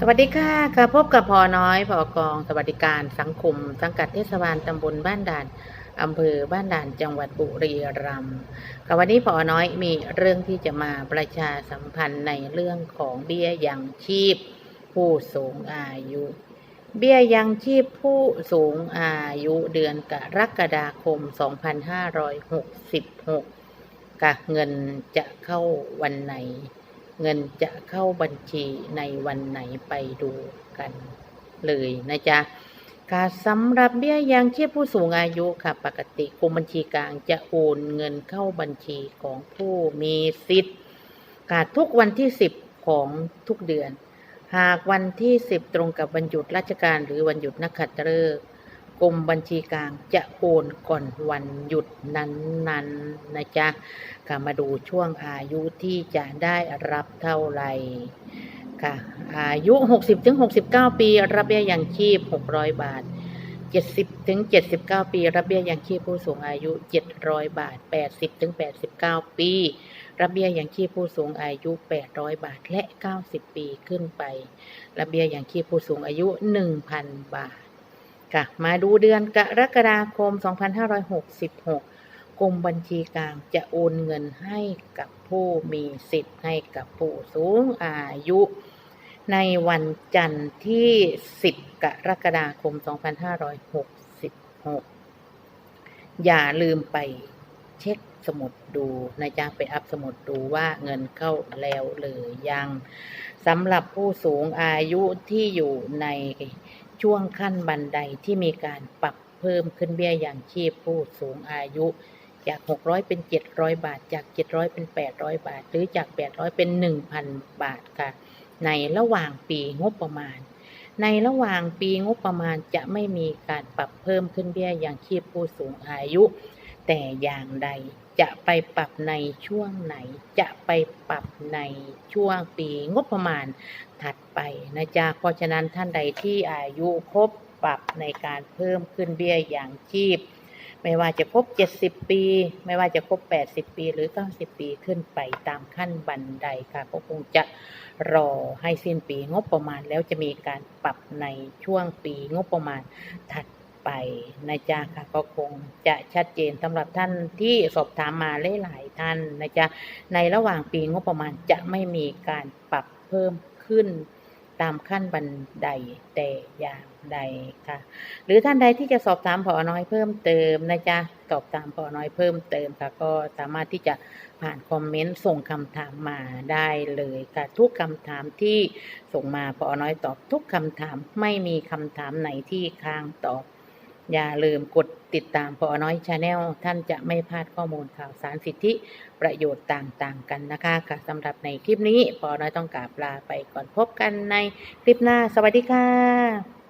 สวัสดีค่ะค่ะพบกับพอน้อยพอกอง สวัสดิการสังคม สังกัดเทศบาลตำบลบ้านด่านอำเภอบ้านด่านจังหวัดบุรีรัมย์ค่ะวันนี้พอน้อยมีเรื่องที่จะมาประชาสัมพันธ์ในเรื่องของเบี้ยยังชีพ ผู้สูงอายุ เบี้ยยังชีพผู้สูงอายุเดือนกรกฎาคม 2566ค่ะเงินจะเข้าวันไหน เงินจะเข้าบัญชีในวันไหนไปดูกันเลยนะจ๊ะค่ะสำหรับเบี้ยยังชีพผู้สูงอายุค่ะ ปกติกรมบัญชีกลางจะโอนเงินเข้าบัญชีของผู้มีสิทธิ์ค่ะทุกวันที่ 10 ของทุกเดือน หากวันที่ 10 ตรงกับวันหยุดราชการหรือวันหยุดนักขัตฤกษ์ กรมบัญชีกลางจะโอนก่อนวันหยุดนั้นๆนนะจ๊ะค่ะมาดูช่วงอายุที่จะได้รับเท่าไหร่ค่ะอายุ 60ถึง69 ปี รับเบี้ยยังชีพ 600 บาท 70ถึง79 ปี รับเบี้ยยังชีพผู้สูงอายุ 700 บาท 80ถึง89 ปี รับเบี้ยยังชีพผู้สูงอายุ 800 บาท และ 90 ปีขึ้นไป รับเบี้ยยังชีพผู้สูงอายุ 1,000 บาท ค่ะ มาดูเดือนกรกฎาคม 2566 กรมบัญชีกลางจะโอนเงินให้กับผู้มีสิทธิ์ให้กับผู้สูงอายุ ในวันจันทร์ที่ 10 กรกฎาคม 2566 อย่าลืมไปเช็คสมุดดูนะจ๊ะไปอัพสมุดดูว่าเงินเข้าแล้วหรือยังสำหรับผู้สูงอายุที่อยู่ใน ช่วงขั้นบันไดที่มีการปรับเพิ่มขึ้นเบี้ยอย่างชีพผู้สูงอายุ จาก 600 เป็น 700 บาท จาก 700 เป็น 800 บาท หรือจาก 800 เป็น 1,000 บาทค่ะ ในระหว่างปีงบประมาณ ในระหว่างปีงบประมาณจะไม่มีการปรับเพิ่มขึ้นเบี้ยอย่างชีพผู้สูงอายุ แต่อย่างใดจะไปปรับในช่วงไหน จะไปปรับในช่วงปีงบประมาณถัดไปนะจ๊ะเพราะฉะนั้นท่านใดที่อายุครบปรับในการเพิ่มขึ้นเบี้ยอย่างชีพ ไม่ว่าจะครบ 70 ปี ไม่ว่าจะครบ 80 ปีหรือ 90 ปีขึ้นไปตามขั้นบันไดค่ะ ก็คงจะรอให้สิ้นปีงบประมาณแล้วจะมีการปรับในช่วงปีงบประมาณถัด ไปนะจ๊ะค่ะก็คงจะชัดเจนสำหรับท่านที่สอบถามมาหลายๆท่านนะจ๊ะในระหว่างปีงบประมาณจะไม่มีการปรับเพิ่มขึ้นตามขั้นบันไดแต่อย่างใดค่ะ หรือท่านใดที่จะสอบถามพอน้อยเพิ่มเติมนะจ๊ะสอบถามพอน้อยเพิ่มเติมค่ะ ก็สามารถที่จะผ่านคอมเมนต์ส่งคำถามมาได้เลยค่ะทุกคำถามที่ส่งมาพอน้อยตอบทุกคำถามไม่มีคำถามไหนที่ค้างตอบ อย่าลืมกดติดตามพอน้อยชาแนลท่านจะไม่พลาดข้อมูลข่าวสารสิทธิประโยชน์ต่างๆ กันนะคะค่ะสำหรับในคลิปนี้พอน้อยต้องกราบลาไปก่อนพบกันในคลิปหน้า สวัสดีค่ะ